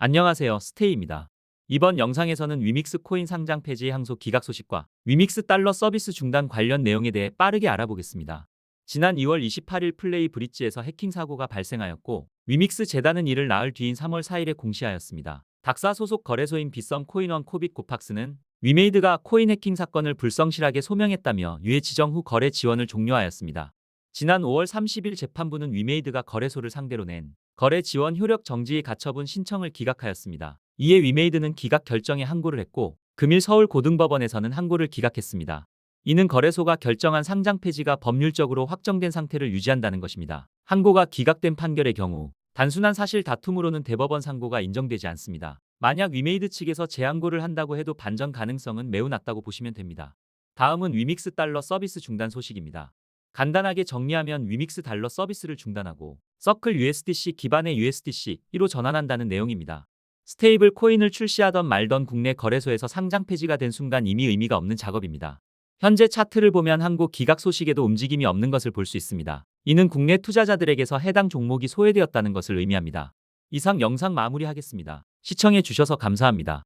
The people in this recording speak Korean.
안녕하세요. 스테이입니다. 이번 영상에서는 위믹스 코인 상장 폐지 항소 기각 소식과 위믹스 달러 서비스 중단 관련 내용에 대해 빠르게 알아보겠습니다. 지난 2월 28일 플레이 브릿지에서 해킹 사고가 발생하였고 위믹스 재단은 이를 나흘 뒤인 3월 4일에 공시하였습니다. 닥사 소속 거래소인 비썸 코인원 코빅 고팍스는 위메이드가 코인 해킹 사건을 불성실하게 소명했다며 유해 지정 후 거래 지원을 종료하였습니다. 지난 5월 30일 재판부는 위메이드가 거래소를 상대로 낸 거래 지원 효력 정지 가처분 신청을 기각하였습니다. 이에 위메이드는 기각 결정에 항고를 했고 금일 서울고등법원에서는 항고를 기각했습니다. 이는 거래소가 결정한 상장 폐지가 법률적으로 확정된 상태를 유지한다는 것입니다. 항고가 기각된 판결의 경우 단순한 사실 다툼으로는 대법원 상고가 인정되지 않습니다. 만약 위메이드 측에서 재항고를 한다고 해도 반전 가능성은 매우 낮다고 보시면 됩니다. 다음은 위믹스 달러 서비스 중단 소식입니다. 간단하게 정리하면 위믹스 달러 서비스를 중단하고 서클 USDC 기반의 USDC 1로 전환한다는 내용입니다. 스테이블 코인을 출시하던 말던 국내 거래소에서 상장 폐지가 된 순간 이미 의미가 없는 작업입니다. 현재 차트를 보면 항고 기각 소식에도 움직임이 없는 것을 볼 수 있습니다. 이는 국내 투자자들에게서 해당 종목이 소외되었다는 것을 의미합니다. 이상 영상 마무리하겠습니다. 시청해 주셔서 감사합니다.